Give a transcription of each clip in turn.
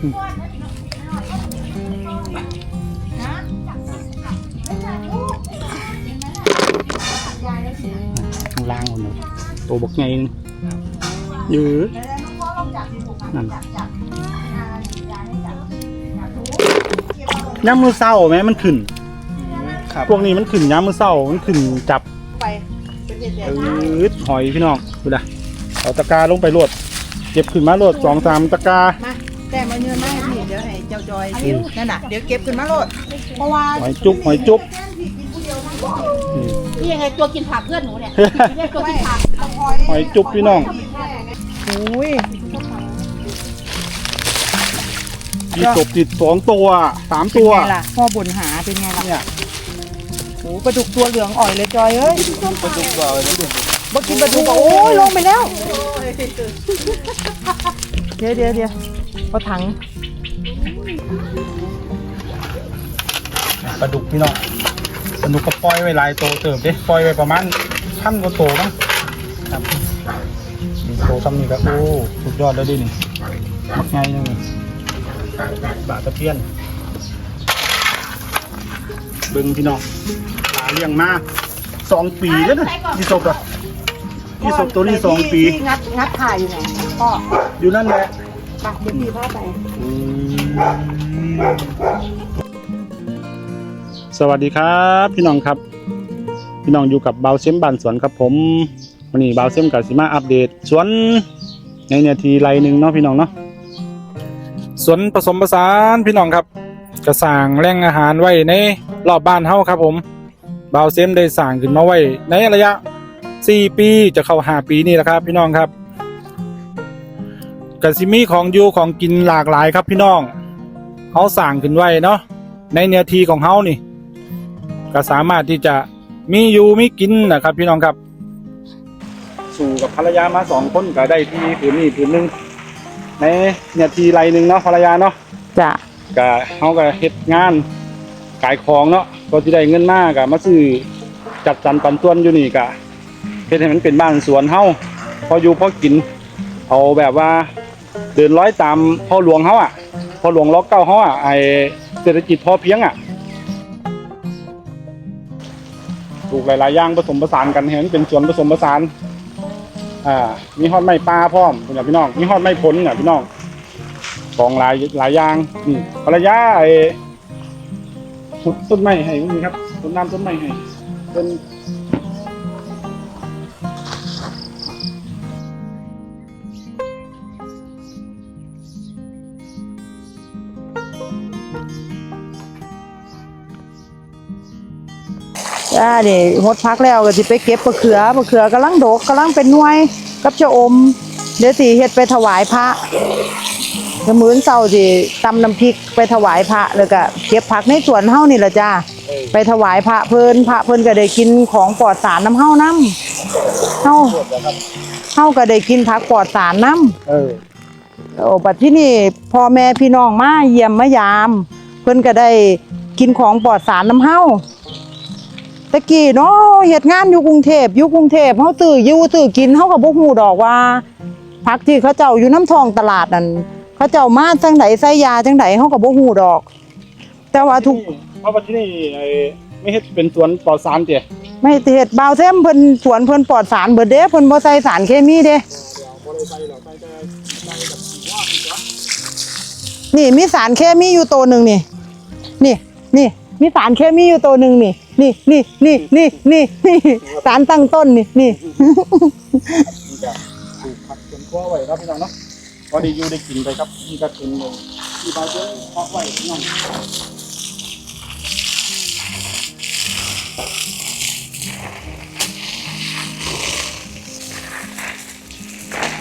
ข้างล่างคนเดียวตัวบกไงยื้อนั่นย้ำมือเศร้าไหมมันขึ้นครับพวกนี้มันขึ้นย้ำมือเศร้ามันขึ้นจับไปเป็นเด็ดอืดหอยพี่น้องดูนะเอาตะกร้าลงไปโหลดเก็บขึ้นมาโหลดสองสามตะกร้า วให้เจ้าจอยนั่นน่ะเดี๋ยวเก็บขึ้นมาโลดเพราะว่าหอยจุ๊บหอยจุ๊บอืมนี่ยังไงตัวกินผักเพื่อนหนูเนี่ยเรียกตัวกินผักหอยจุ๊บพี่น้องอุ้ยมีกบติดสองตัวสามตัวเป็นไงล่ะพ่อบ่นหาเป็นไงล่ะเนี่ยโอ้ปลาดุกตัวเหลืองอ่อยเลยจอยเอ้ยปลาดุกเปล่าเลยปลาดุกบ่กินปลาดุกอะโอ้ยลงไปแล้ว เดี๋ยวเดี๋ยวเดี๋ยวเอาถัง ปลาดุกพี่น้องปลาดุกก็ปล่อยไว้หลายโตวเติบเด้ปล่อยไว้ประมาณพันกว่าโตวมั้งครับนี่โตซ้ำนี่ก็โอ้สุดยอดแล้วดินี่มักไงยังนี่บาตะเพียนเบิ่งพี่น้องปลาเลี้ยงมาสองปีแล้วนะยี่ศพอะยี่ศพตัวนี้สองปีที่งัดงัดถ่ายอยู่ไหนพ่ออยู่นั่นแหละ ไปเดี๋ยวพี่พาไป สวัสดีครับ พี่น้องครับ พี่น้องอยู่กับเบาเซมบานสวนครับผมวันนี้เบาเซมกับสิมาอัปเดตสวนในเนาทีไรหนึ่งเนาะพี่น้องเนาะสวนผสมผสานพี่น้องครับกระสางแหล่งอาหารไว้ในรอบบ้านเฮาครับผมเบาเซมได้สางขึ้นมาไว้ในระยะ 4 ปีจะเข้า 5 ปีนี่แหละครับ พี่น้องครับ กสิมีของอยู่ของกินหลากหลายครับพี่น้องเฮาสร้างขึ้นไว้เนาะในเนื้อที่ของเฮานี่ ก็สามารถที่จะมีอยู่มีกินนะครับ พี่น้องครับ สู่กับภรรยามาสองคนก็ได้ที่ผืนนี้ผืนหนึงในเนี่ยทีไรหนึ่งเนาะภรรยาเนาะจ้ะก็เฮาก็เฮ็ดงานขายของเนาะก็ที่ได้เงินมาก็มาซื้อจัดสรรปันส่วนอยู่นี่ก็เฮ็ดให้มันเป็นบ้านสวนเฮาพออยู่พอกิน เอาแบบว่า เดินร้อยตามพ่อหลวงเฮาอะพ่อหลวงล็อกเก้าเฮาอะไอเศรษฐกิจพอเพียงอะปลูกหลายๆอย่างผสมผสานกันให้มันเป็นสวนผสมผสานอ่ามีฮอดไม้ปลาพร้อมคุณพี่น้องมีฮอดไม้ผลเนี่ยพี่น้องของหลายหลายอย่างนี่ภรรยาไอ้ต้นไม้ให้นี่ครับต้นน้ำต้นไม้ให้เป็น นี่หดพักแล้วก็สิไปเก็บมะเขือมะเขือกำลังดกกำลังเป็นหน่วยกับชะอม เดี๋ยวสิเฮ็ดไปถวายพระเดี๋ยวมื้อเช้าสิตำน้ำพริกไปถวายพระแล้วก็เก็บผักในสวนเฮานี่ล่ะจ้าไปถวายพระเพิ่นพระเพิ่นก็ได้กินของปลอดสารน้ำเฮานํเฮาเฮาก็ได้กินผักปลอดสารนํเออโอ้บัดที่นี่พ่อแม่พี่น้องมาเยี่ยมมายาม เพิ่นก็ได้กินของปลอดสารน้ำเฮา ตะกี้เนาะเฮ็ดงานอยู่กรุงเทพอยู่กรุงเทพเฮาตื้ออยู่ตื้อกินเฮาก็บ่ฮู้ดอกว่าผักที่เขาเจ้าอยู่น้ำทองตลาดนั่นเขาเจ้ามาจังไดใส่ยาจังไดเฮาก็บ่ฮู้ดอก แต่ว่าทุกเพราะว่าที่นี่ไอ้ไม่เฮ็ดเป็นสวนปลอดสารเจ้ไม่เฮ็ดบ่าวแซมเพิ่นสวนเพิ่นปลอดสารเบิดเด้เพิ่นบ่ใส่สารเคมีเด้นี่มีสารเคมีอยู่ตัวหนึ่งนี่ นี่นี่ มีสารเคมีอยู่ตัวหนึ่งนี่ นี่นี่นี่นี่นี่นี่สารตั้งต้นนี่นี่ที่จะปลูกผักสวนครัวไว้ครับพี่น้องเนาะพอได้อยู่ได้กินไปครับนี่ก็เป็นเลยที่บาเจ้เพาะไว้พี่น้อง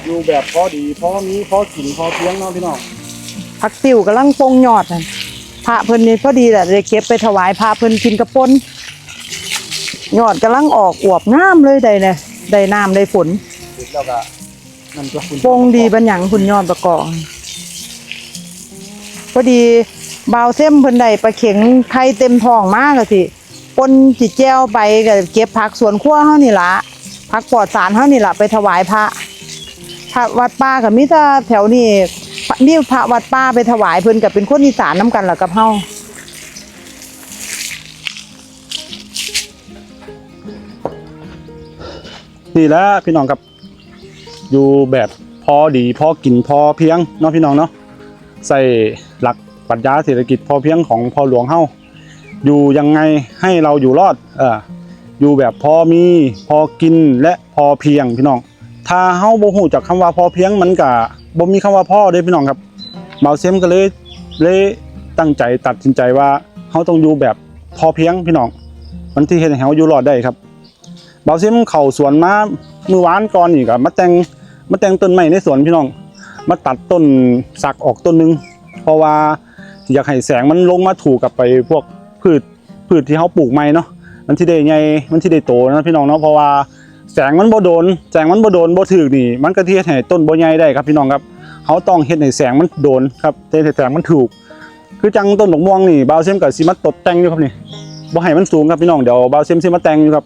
อยู่แบบพอดีพอมีพอกินพอเพียงเนาะพี่น้องผักติวกำลังปงยอดนั่น พระเพิ่นนี่พอดีแหละได้เก็บไปถวายพระเพิ่นกินกระปนยอดกำลังออกอวบงามเลยได้เนี่ยได้น้ำได้ฝนแล้วก็นั่นก็คุณปงดีบันหยังคุณยอดประกอบพอดีบาวเส้มเพิ่นได้ปลาเข็งไข่เต็มท้องมากอะสิปนจิแจ้วไปก็เก็บผักสวนครัวเฮานี่ละผักปลอดสารเฮานี่ละไปถวายพระพระวัดป่ากับมิตรแถวนี้ นี่พระวัดป้าไปถวายเพิ่นกับเป็นคนอีสานน้ำกันล่ะกับเฮานี่แหละพี่น้องครับอยู่แบบพอดีพอกินพอเพียงเนาะพี่น้องเนาะใส่หลักปรัชญาเศรษฐกิจพอเพียงของพอหลวงเฮาอยู่ยังไงให้เราอยู่รอดเอออยู่แบบพอมีพอกินและพอเพียงพี่น้อง ถ้าเฮาบ่ฮู้จักคำว่าพอเพียงมันก็บ่มีคำว่าพ่อเด้พี่น้องครับเบาเซมก็เลยเลยตั้งใจตัดสินใจว่าเฮาต้องอยู่แบบพอเพียงพี่น้องมันที่เฮ็ดให้เฮาอยู่รอดได้ครับเบาเซมเข้าสวนมามือวานก่อนนี่ก็มาแต่งมาแต่งต้นไม้ในสวนพี่น้อง มาตัดต้นสักออกต้นหนึง เพราะว่าอยากให้แสงมันลงมาถูกกับไปพวกพืชพืชที่เขาปลูกใหม่เนาะมันที่ได้ใหญ่มันที่ได้โตนะพี่น้องเนาะเพราะว่า แสงมันบ่โดน แสงมันบ่โดนบ่ถึกนี่ มันก็ที่เฮ็ดให้ต้นบ่ใหญ่ได้ครับพี่น้องครับเขาต้องเฮ็ดให้แสงมันโดนครับเฮ็ดให้แสงมันถูก คือจังต้นดอกม่วงนี่บาวเซมกับสิมาตดแต่งอยู่ครับนี่บ่ให้มันสูงครับพี่น้องเดี๋ยวบาวเซมสิมาแต่งอยู่ครับ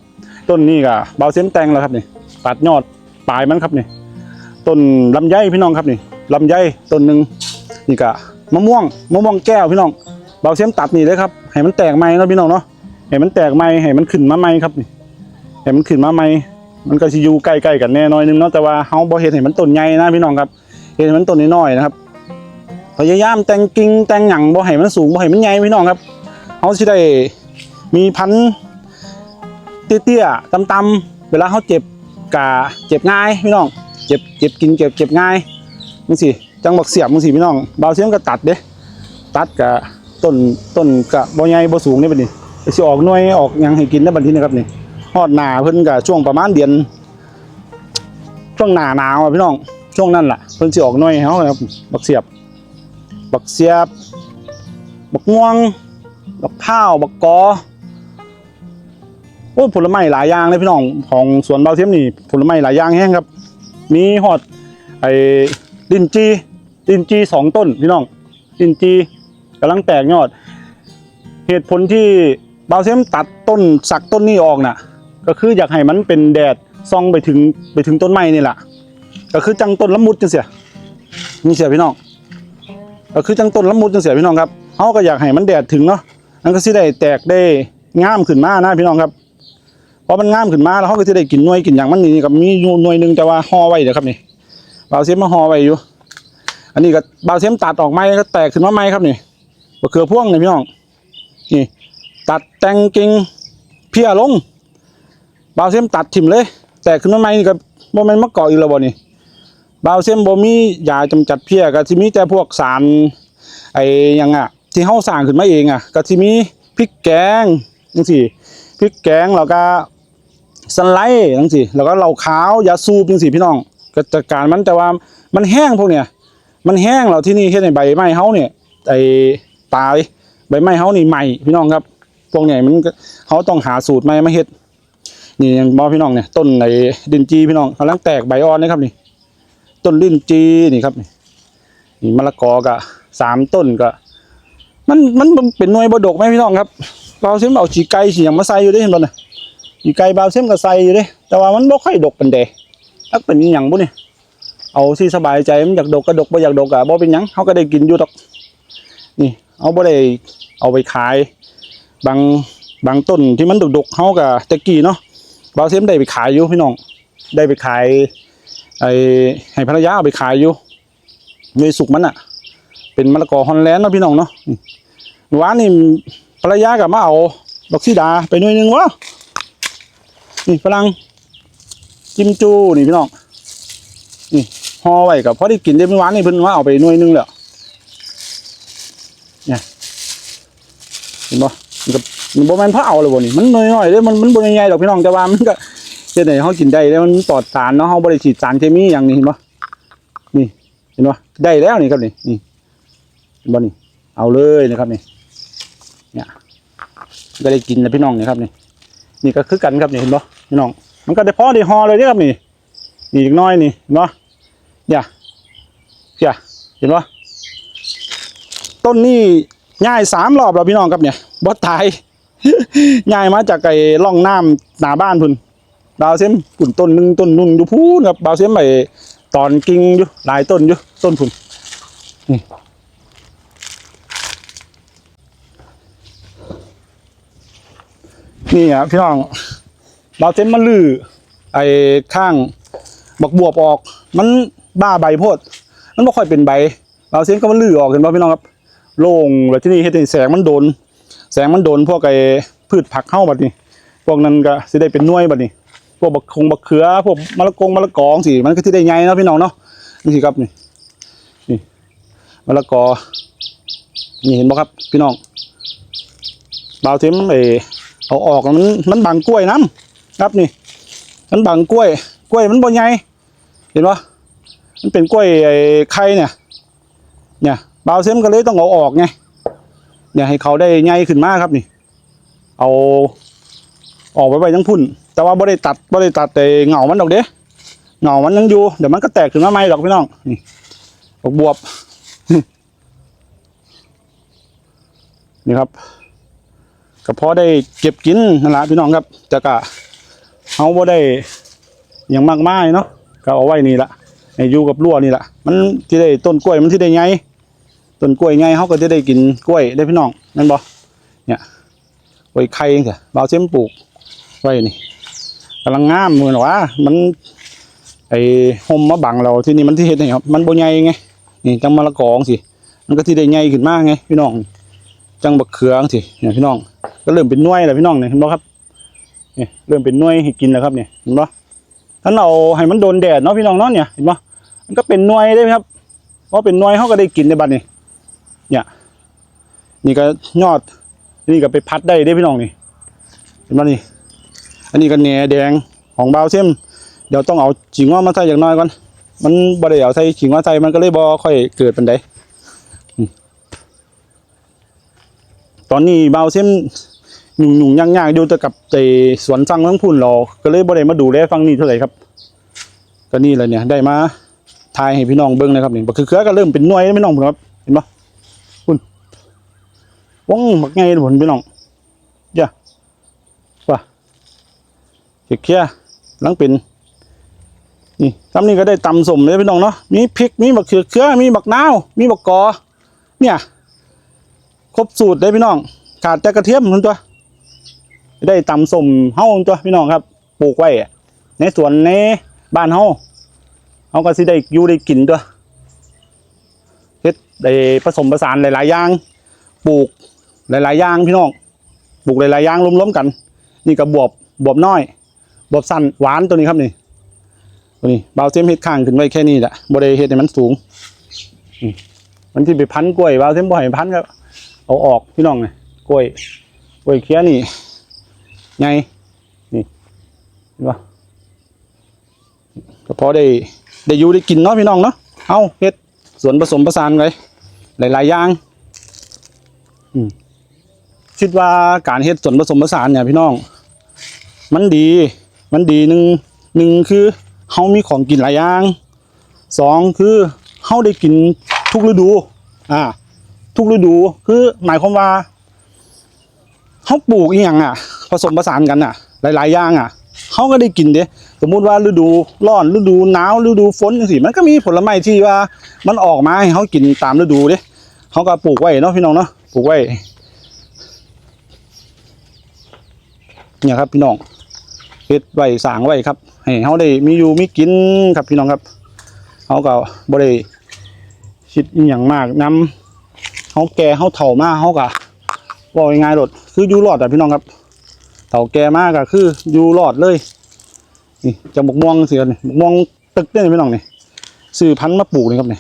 ต้นนี้ก็บาเส้นแตงแล้วครับนี่ตัดยอดปลายมันครับนี่ต้นลำไยพี่น้องครับนี่ลำไยต้นหนึ่งนี่ก็มะม่วงมะม่วงแก้วพี่น้องเบาเส้นตัดนี่เลยครับให้มันแตกใหม่นะพี่น้องเนาะให้มันแตกใหม่ให้มันขึ้นมาใหม่ครับนี่ให้มันขึ้นมาใหม่ มันก็สิอยู่ใกล้ๆกันแน่น้อยนึงเนาะแต่ว่าเฮาบ่เฮ็ดให้มันต้นใหญ่นะพี่น้องครับเฮ็ดให้มันต้นน้อยๆนะครับพยายามแต่งกิ่งแต่งหยังบ่ให้มันสูงบ่ให้มันใหญ่พี่น้องครับเฮาสิได้มีพันธุ์เตี้ยๆต่ำๆเวลาเขาเจ็บกะเจ็บง่ายพี่น้อง เจ็บเจ็บกินเจ็บเจ็บง่ายมึงสิจังบักเสียบมึงสิพี่น้องเบาเสียมก็ตัดเด้ตัดกะต้นต้นกะบ่ใหญ่บ่สูงนี่บัดนี้ไปสิออกหน่วยออกหยังให้กินได้บัดนี้นะครับนี่ ฮอดหนาเพิ่นก็ช่วงประมาณเดือนช่วงหนาหนาวอะพี่น้องช่วงนั้นแหละเพิ่นสิออกน่วยให้เฮาครับบักเสียบ บักเสียบ บักม่วง บักข้าว บักกอโอ้ผลไม้หลายอย่างเลยพี่น้องของสวนเบาเทียมนี่ผลไม้หลายอย่างแห้งครับ มีฮอดไอ้ดินจีดินจีสองต้นพี่น้องดินจีกำลังแตกยอด เหตุผลที่เบาเทียมตัดต้นสักต้นนี้ออกน่ะ ก็คืออยากให้มันเป็นแดดส่องไปถึงไปถึงต้นไม้นี่แหละก็คือจังต้นละมุดจังเสียนี่เสียพี่น้องก็คือจังต้นละมุดจังเสียพี่น้องครับเขาก็อยากให้มันแดดถึงเนาะนั่นก็สิได้แตกได้งามขึ้นมานะพี่น้องครับพอมันงามขึ้นมาแล้วเขาก็จะได้กินหน่วยกินอย่างมันนี่ก็มีหน่วยหนึ่งแต่ว่าห่อไว้เดี๋ยวครับนี่บาวเซมมาห่อไว้อยู่ อันนี้ก็บาวเซมตัดออกไม้ก็แตกขึ้นมาไม้ครับนี่มะเขือพ่วงนี่พี่น้องนี่ตัดแต่งกิ่งเพี้ยลง บาวเซมตัดถิ่มเลย แตกขึ้นมาไม้นี่ก็บ่แม่นมะกอกอีกแล้วบ่นี่บาวเซมบ่มียาจำจัดเพี้ยก็สิมีแต่พวกสารไอ้ยังอะที่เฮาสร้างขึ้นมาเองอะก็สิมีพริกแกงจังซี่พริกแกงแล้วก็สไลด์จังสิแล้วก็เหล้าขาวยาสูบจังสิพี่น้องก็จัดการมันแต่ว่ามันแห้งพวกเนี้ยมันแห้งแล้วที่นี่เฮ็ดให้ใบไม้เฮาเนี่ยไอ้ตายใบไม้เฮานี่ใหม่พี่น้องครับพวกเนี้ยมันเฮาต้องหาสูตรใหม่มาเฮ็ด นี่ยังบ่พี่น้องเนี่ยต้นไอ้ดินจีพี่น้องกำลังแตกใบอ่อนนะครับนี่ ต้นดินจีนี่ครับนี่นี่มะละกอก็สามต้นก็ มันมันเป็นหน่วยบดกไหมพี่น้องครับเราซิมเอาฉีไก่ฉีหยังมาใส่อยู่ด้เห็นบ่น่ะอีไก่บาวเส้มก็ใส่อยู่ด้แต่ว่ามันบ่ค่อยดกเปานใดถ้าเป็นอหย่างบุนี่เอาสิสบายใจมันอยากดกก็ดกบ่อยากดกก็บ่เป็นหยังเฮาก็ได้กินอยู่ดอกนี่ เอาบ่ได้เอาไปขาย บางบางต้นที่มันดกๆเฮาก็ตะกี้เนาะ บาวเส้มได้ไปขายอยู่พี่น้องได้ไปขายไอ้ให้ภรรยาเอาไปขายอยู่ด้วยสุกมันอะ เป็นมะละกอฮอลแลนด์เนาะพี่น้องเนาะอืมเมื่อวานนี่ภรรยาก็มาเอาดอกสีดาไปหน่วยหนึงวะนี่ฝรั่งกิมจูนี่พี่น้องนี่ห่อไว้กับพอได้กินได้เมื่อวานนี่เพิ่นว่าเอาไปหน่วยหนึงแล้วเนี่ยเห็นบ่มันก็ มันบ่แม่นเพราะเอาเลยบ่นี่มันน้อยๆเด้มันมันบ่ใหญ่ๆดอกพี่น้องแต่ว่ามันก็เฮ็ดให้เฮากินได้แล้วมันปลอดสารเนาะเฮาบ่ได้ฉีดสารเคมีอย่างนี้เห็นบ่นี่เห็นบ่ได้แล้วนี่ครับนี่นี่เห็นบ่นี่เอาเลยนะครับนี่เนี่ยก็ได้กินแล้วพี่น้องนี่ครับนี่นี่ก็คือกันครับนี่เห็นปะพี่น้อง มันก็ได้พอได้ฮอเลยเด้อครับนี่นี่อีกน้อยนี่เห็นปะเนี่ยเจ้าเห็นปะต้นนี้ง่ายสามรอบแล้วพี่น้องครับเนี่ยบดตาย ง่ายมาจากไอ้ร่องน้ำหนาบ้านพุ่นบาวเซมปุ่นต้นหนึ่งต้นนุ่นอยู่พูนครับบาวเซมไปตอนกิ่งอยู่หลายต้นอยู่ต้นพุ่นนี่นี่อะพี่น้องเราเส้นมันลือไอ้ข้างบักบวบออก มันบ้าใบโพด มันไม่ค่อยเป็นใบเราเส้นก็มันลือออกเห็นป่ะพี่น้องครับ โล่งแบบที่นี่เฮ็ดให้แสงมันโดน แสงมันโดนพวกไอ้พืชผักเข้าบัดนี้ พวกนั้นก็สิได้เป็นน่วยบัดนี้ พวกบักคงบักเขือ พวกมะละกงมะละกองสิมันก็สิได้ใหญ่เนาะพี่น้องเนาะนี่สิครับนี่นี่มะละกอนี่เห็นบ่ครับ พี่น้องบาวเทมเออเอาออกมันมันบังกล้วยน้ำครับนี่ มันบังกล้วย กล้วยมันบ่ใหญ่เห็นปะมันเป็นกล้วยไอ้ไข่เนี่ย เนี่ยบาวเซมก็เลยต้องเอาออกไง เนี่ยให้เขาได้ใหญ่ขึ้นมากครับนี่ เอา ออกไปไว้ทั้งพุ่น แต่ว่าบ่ได้ตัดบ่ได้ตัดแต่เหงามันดอกเด้เหงามันยังอยู่เดี๋ยวมันก็แตกขึ้นมาใหม่ดอกพี่น้องนี่บวบบวบนี่ครับก็พอได้เก็บกินนั่นแหละพี่น้องครับแต่ก็เอาบ่ได้อย่างมากมายเนาะก็เอาไว้นี่ละให้อยู่กับรั้วนี่ละมันที่ได้ต้นกล้วยมันที่ได้ไง ต้นกล้วยไงเขาก็จะได้กินกล้วยได้พี่น้องนั่นบ่เนี่ยกล้วยไข่เถอะบ่าวเส้มปลูกไว้นี่กำลังงามเหมือนว่ามันไอ้ห่มมาบังเราที่นี่มันที่เฮ็ดให้ครับมันบ่ใหญ่ไงนี่จังมะละกองสิมันก็ที่ได้ใหญ่ขึ้นมากไงพี่น้อง จังบักเขืองสิเนี่ยพี่น้อง ก็เริ่มเป็นน่วยแล้วพี่น้องเนี่ยเห็นบ่ครับเนี่ยเริ่มเป็นน่วยให้กินแล้วครับเนี่ยเห็นบ่ถ้าเราให้มันโดนแดดเนาะพี่น้องเนาะเนี่ยเห็นบ่มันก็เป็นน่วยได้ครับเพราะเป็นน่วยเขาก็ได้กินในบัดนี้ เนี่ย นี่ก็ยอด นี่ก็ไปพัดได้ได้พี่น้องนี่เห็นบ่นี่ อันนี้ก็แหนแดงของเบาวเซมเดี๋ยวต้องเอาจิงว่ามาใส่อย่างน้อยก่อน มันบ่ได้เอาใส่จิงว่าใส่มันก็เลยบ่ค่อยเกิดปานใดตอนนี้เบาเส้นหนุ่งหนุ่งย่างย่างๆอยู่แต่กับไอสวนฟังเมืองพุ่นเราก็เลยบ่ได้มาดูแลฟังนี้เท่าไหร่ครับ ก็นี่แหละเนี่ยได้มาทายให้พี่น้องเบิ่งนะครับนี่บักคือเครือก็เริ่มเป็นหน่วยแล้วพี่น้องผมครับ เห็นปะ ว่องบักไงผลพี่น้องเจ้ะว่าเขียเคียหลังเป็นนี่ทำนี่ก็ได้ตำสมเลยพี่น้องเนาะมีพริกมีบักเขือเครือมีบักนาวมีบักกอ เนี่ยครบสูตรเลยพี่น้อง ขาดแต่กระเทียมมันตัวได้ตำสมเฮ้าตัวพี่น้องครับปลูกไว้ในสวนในบ้านเฮ้าเฮาก็สิได้อยู่ได้กินตัวเฮ็ดได้ผสมผสานหลายๆอย่างปลูก หลายๆอย่างพี่น้องปลูกหลายๆอย่างรวมๆกัน นี่ก็บบวบบวบน้อย บวบสั้นหวานตัวนี้ครับนี่ ตัวนี้เบาเซมเฮ็ดข้างขึ้นไว้แค่นี้แหละบ่ได้เฮ็ดให้มันสูงมันที่ไปพันกล้วยเบาเซมบ่ให้พันครับเอาออกพี่น้องเลยกล้วยกล้วยเคี้ยนี่ไงนี่เห็นปะก็พอได้ได้อยู่ได้กินเนาะพี่น้องเนาะเอาเฮ็ดสวนผสมผสานไว้หลายๆอย่างอืม คิดว่าการเฮ็ดส่วนผสมผสานเนี่ยพี่น้อง มันดี มันดีหนึ่งหนึ่งคือเฮามีของกินหลายอย่างสองคือเฮาได้กินทุกฤดู อ่า ทุกฤดูคือหมายความว่าเขาปลูกอีหยังอะ ผสมผสานกันอะ หลาย ๆ อย่างอะเขาก็ได้กินเด้สมมุติว่าฤดูร้อนฤดูหนาวฤดูฝนจังซี่มันก็มีผลไม้ที่ว่ามันออกมาให้เขากินตามฤดูเด้เขาก็ปลูกไว้เนาะพี่น้องเนาะปลูกไว้ เนี่ยครับ พี่น้องเฮ็ดไว้สางไว้ครับให้เขาได้มีอยู่มีกินครับพี่น้องครับเขาก็บ่ได้คิดอหย่างมากนำเขาแก่เขาเถ่ามากเขากะบอกยังไงรถคืออยู่รอดแต่พี่น้องครับเถ่าแก่มากก็คืออยู่รอดเลยนี่จะบกม่วงเสียนี่บกม่วงตึกเนี่ยพี่น้องนี่ซื้อพันธุ์มาปลูกนี่ครับนี่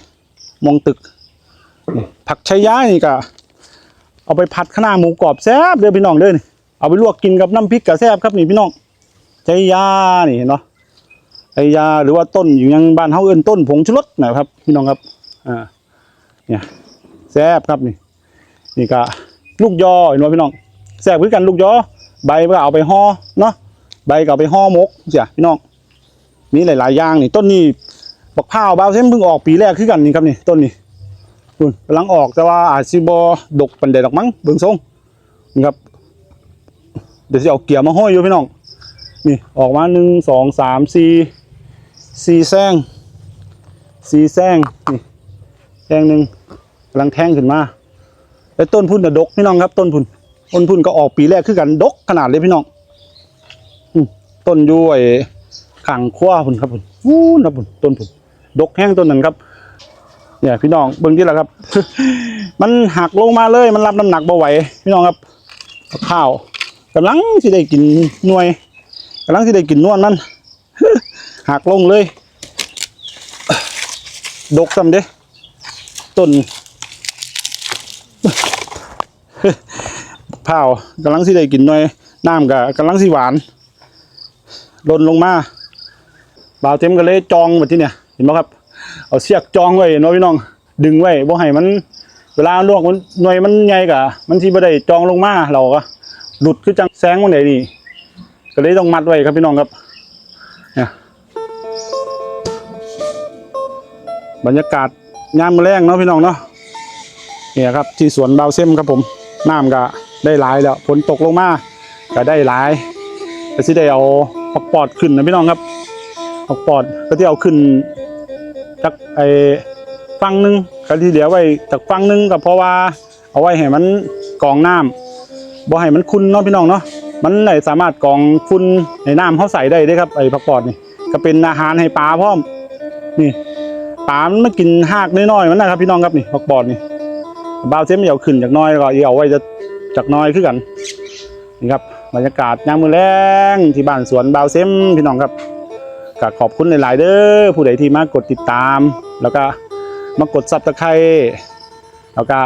ม่วงตึกผักชายานี่ก็เอาไปผัดข้าวหน้าหมูกรอบแซ่บเด้อพี่น้องเด้อนี่ เอาไปลวกกินกับน้ำพริกกับแซ่บครับนี่พี่น้องชายานี่เห็นเนาะชายาหรือว่าต้นอยู่ยังบ้านเฮาเอิ้นต้นผงชูรสนะครับ พี่น้องครับอ่าเนี่ยแซ่บครับนี่ นี่ก็ลูกยอเห็นไหมพี่น้องแซ่บคือกันลูกยอ ใบก็เอาไปห่อเนาะใบก็เอาไปห่อมกเสียพี่น้องมีหลาย ๆ อย่างนี่ ต้นนี้บักพร้าวบาเส้นเพิ่งออกปีแรกคือกันนี่ครับนี่ต้นนี้คุณกำลังออกแต่ว่าอาจสิบดกปันเดดอกมั้งเบิ่งทรงนี่ครับ เดี๋ยวจะเอาเกียร์มาห้อยอยู่พี่น้องนี่ออกมาหนึ่งสองสามสี่สี่แซงสี่แซงนี่แซงหนึ่งกำลังแทงขึ้นมาแต่ต้นพุ่นน่ะดกพี่น้องครับ ต้นพุ่นต้นพุ่นก็ออกปีแรกคือกันดกขนาดเลยพี่น้องต้นอยุ้ยขังคว้าพุ่นครับพุ่นวู้นะพุ่นต้นพุ่นดกแห้งต้นนั้นครับเนี่ยพี่น้องเบิ่งที่ละครับ มันหักลงมาเลยมันรับน้ำหนักเบ่ไหวพี่น้องครับข้าว กำลังสิได้กินหน่วยกำลังสิได้กินนวลมันหักลงเลย ดกซ้ำเด้ต้นข้าวกำลังสิได้กินหน่วยน้ำก็กำลังสิหวานล่นลงมาบ่าวเต็มก็เลยจองแบบที่เนี่ยเห็นไหมครับ เอาเสียกจองไว้นาะพี่น้อง ดึงไว้บ่ให้มัน เวลาลวกมันหน่วยมันใหญ่กะมันที่บ่ได้จองลงมาเราก็ หลุดคือจังแสงมันไหนนี่ก็เลยต้องมัดไว้ครับพี่น้องครับเนี่ยบรรยากาศยามแรงเนาะพี่น้องเนาะเนี่ยครับที่สวนบาวเซมครับผมน้ำก็ได้หลายแล้วฝนตกลงมาก็ได้หลายก็สิได้เอาปักปอดขึ้นนะพี่น้องครับปักปอดก็ที่เอาขึ้นจากไอ้ฟังหนึงก็ที่เหลือไว้จากฟังหนึงก็เพราะว่าเอาไว้ให้มันกองน้ำ บ่ให้มันคุ้นเนาะพี่น้องเนาะมันได้สามารถกองฝุ่นในน้ำเขาใส่ได้ด้ครับไอ้ผักปอดนี่ก็เป็นอาหารให้ปลาพร้อมนี่ปลามันมากินหากน้อยๆมันนะครับพี่น้องครับนี่ผักปอดนี่บาวเซมเอาขึ้นจากน้อยแล้วก็เอาไว้จะจากน้อยคือกันนี่ครับบรรยากาศยามมือแลงที่บ้านสวนบาวเซมพี่น้องครับก็ขอบคุณหลายๆเด้อผู้ใดที่มากดติดตาม แล้วก็มากดซับสไครต์แล้วก็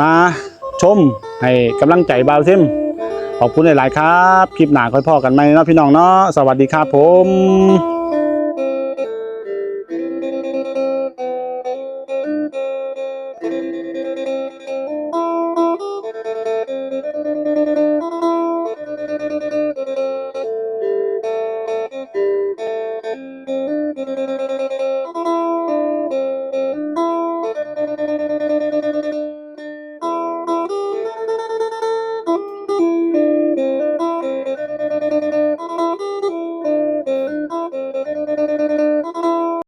มา ชม ให้กำลังใจบาวซิมขอบคุณหลาย ๆ ครับ คลิปหนาค่อยพ่อกันไหมเนาะพี่น้องเนาะสวัสดีครับผม